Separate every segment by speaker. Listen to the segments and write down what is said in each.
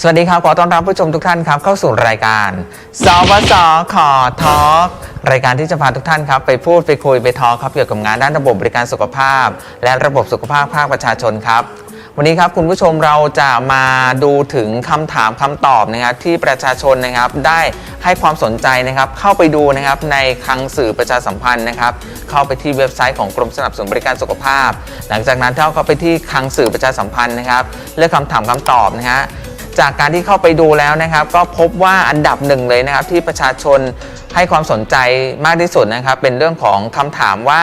Speaker 1: สวัสดีครับ ขอต้อนรับผู้ชมทุกท่านครับ เข้าสู่รายการสวสขอทอล์กรายการที่จะพาทุกท่านครับ ไปพูดไปคุยไปทอล์กครับเกี่ยวกับงานด้านระบบบริการสุขภาพ และระบบสุขภาพภาคประชาชนครับ วันนี้ครับคุณผู้ชมเราจะมาดูถึงคำถามคำตอบนะครับที่ประชาชนนะครับได้ให้ความสนใจนะครับเข้าไปดูนะครับในคลังสื่อประชาสัมพันธ์นะครับ เข้าไปที่เว็บไซต์ของกรมสนับสนุนบริการสุขภาพ หลังจากนั้นถ้าเข้าไปที่คลังสื่อประชาสัมพันธ์นะครับเลือกคำถามคำตอบนะฮะ จากการที่เข้าไปดูแล้วนะครับ ก็พบว่าอันดับหนึ่งเลยนะครับ ที่ประชาชนให้ความสนใจมากที่สุดนะครับ เป็นเรื่องของคำถามว่า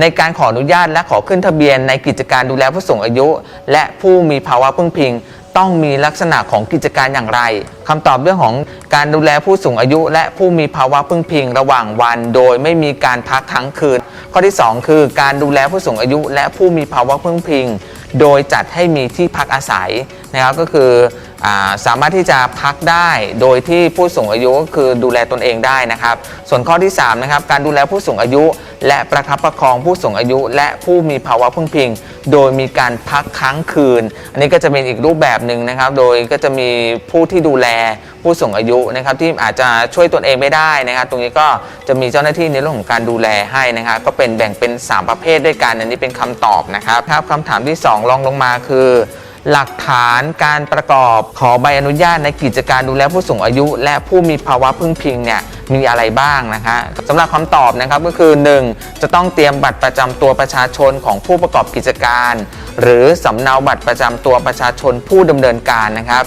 Speaker 1: ในการขออนุญาตและขอขึ้นทะเบียน ในกิจการดูแลผู้สูงอายุ และผู้มีภาวะพึ่งพิง ต้องมีลักษณะของกิจการอย่างไรคำตอบเรื่องของการดูแลผู้สูงอายุ และผู้มีภาวะพึ่งพิง ระหว่างวัน โดยไม่มีการพักทั้งคืน ข้อที่ 2 คือการดูแลผู้สูงอายุ และผู้มีภาวะพึ่งพิง โดยจัดให้มีที่พักอาศัยนะครับก็คืออสามารถที่จะพักได้โดยที่ผู้สูงอายุก็คือดูแลตนเองได้นะครับ ส่วนข้อที่3นะครับการดูแลผู้สูงอายุ และประคับประคองผู้สูงอายุ และผู้มีภาวะพึ่งพิง โดยมีการพักค้างคืน อันนี้ก็จะเป็นอีกรูปแบบหนึ่งนะครับ โดยก็จะมีผู้ที่ดูแลผู้สูงอายุนะครับที่อาจจะช่วยตนเองไม่ได้นะครับ ตรงนี้ก็จะมีเจ้าหน้าที่ในเรื่องของการดูแลให้นะครับก็เป็นแบ่งเป็น 3 ประเภทด้วยกัน อันนี้เป็นคำตอบนะครับครับคำถามที่2ลองลงมาคือ หลักฐานการประกอบขอใบอนุญาตในกิจการดูแลผู้สูงอายุ และผู้มีภาวะพึ่งพิงเนี่ยมีอะไรบ้างนะคะสำหรับคำตอบนะครับก็คือ 1. จะต้องเตรียมบัตรประจำตัวประชาชนของผู้ประกอบกิจการ หรือสำเนาบัตรประจำตัวประชาชนผู้ดำเนินการนะครับ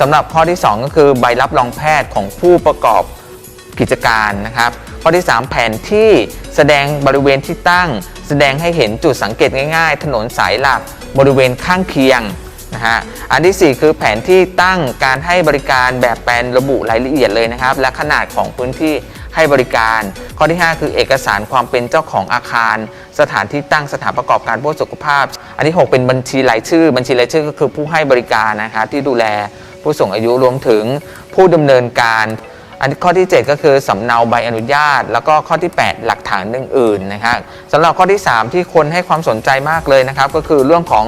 Speaker 1: สำหรับข้อที่ 2 ก็คือใบรับรองแพทย์ของผู้ประกอบกิจการนะครับ ข้อที่ 3 แผนที่แสดงบริเวณที่ตั้ง แสดงให้เห็นจุดสังเกตง่ายๆ ถนนสายหลักบริเวณข้างเคียง นะฮะอันที่ 4 คือแผนที่ตั้งการให้บริการแบบแปลนระบุรายละเอียดเลยนะครับ และขนาดของพื้นที่ให้บริการ ข้อที่ 5 คือเอกสารความเป็นเจ้าของอาคาร สถานที่ตั้งสถานประกอบการผู้สุขภาพ อันที่ 6 เป็นบัญชีรายชื่อ บัญชีรายชื่อก็คือผู้ให้บริการนะครับที่ดูแลผู้สูงอายุรวมถึงผู้ดำเนินการอันข้อที่ 7 ก็คือสำเนาใบอนุญาต แล้วก็ข้อที่ 8 หลักฐานอื่นๆนะครับสำหรับข้อที่ 3 ที่คนให้ความสนใจมากเลยนะครับ ก็คือเรื่องของ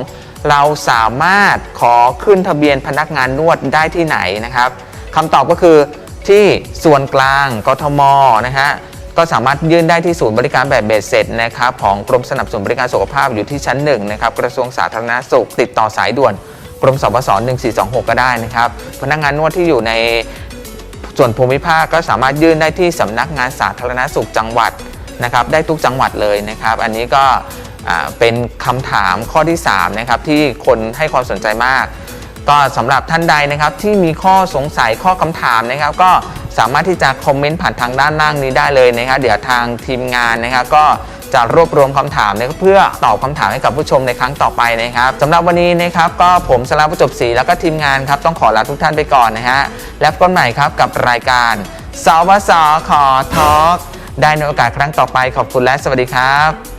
Speaker 1: เราสามารถขอขึ้นทะเบียนพนักงานนวดได้ที่ไหนนะครับคำตอบก็คือที่ส่วนกลางกทมนะฮะก็สามารถยื่นได้ที่ศูนย์บริการแบบเบ็ดเสร็จนะครับของกรมสนับสนุนบริการสุขภาพอยู่ที่ชั้น1นะครับกระทรวงสาธารณสุขติดต่อสายด่วนกรมสบส1426 ก็ได้นะครับพนักงานนวดที่อยู่ในส่วนภูมิภาคก็สามารถยื่นได้ที่สำนักงานสาธารณสุขจังหวัดนะครับได้ทุกจังหวัดเลยนะครับ อันนี้ก็ เป็นคำถามข้อที่3นะครับที่คนให้ความสนใจมาก ก็สำหรับท่านใดนะครับที่มีข้อสงสัยข้อคำถามนะครับ ก็สามารถที่จะคอมเมนต์ผ่านทางด้านล่างนี้ได้เลยนะครับเดี๋ยวทางทีมงานนะครับก็จะรวบรวมคำถามนะครับเพื่อตอบคำถามให้กับผู้ชมในครั้งต่อไปนะครับสำหรับวันนี้นะครับก็ผมสลาประจบศรีแล้วก็ทีมงานครับต้องขอลาทุกท่านไปก่อนนะฮะแล้วกันใหม่ครับกับรายการสวสขอทอล์กได้ในโอกาสครั้งต่อไปขอบคุณและสวัสดีครับ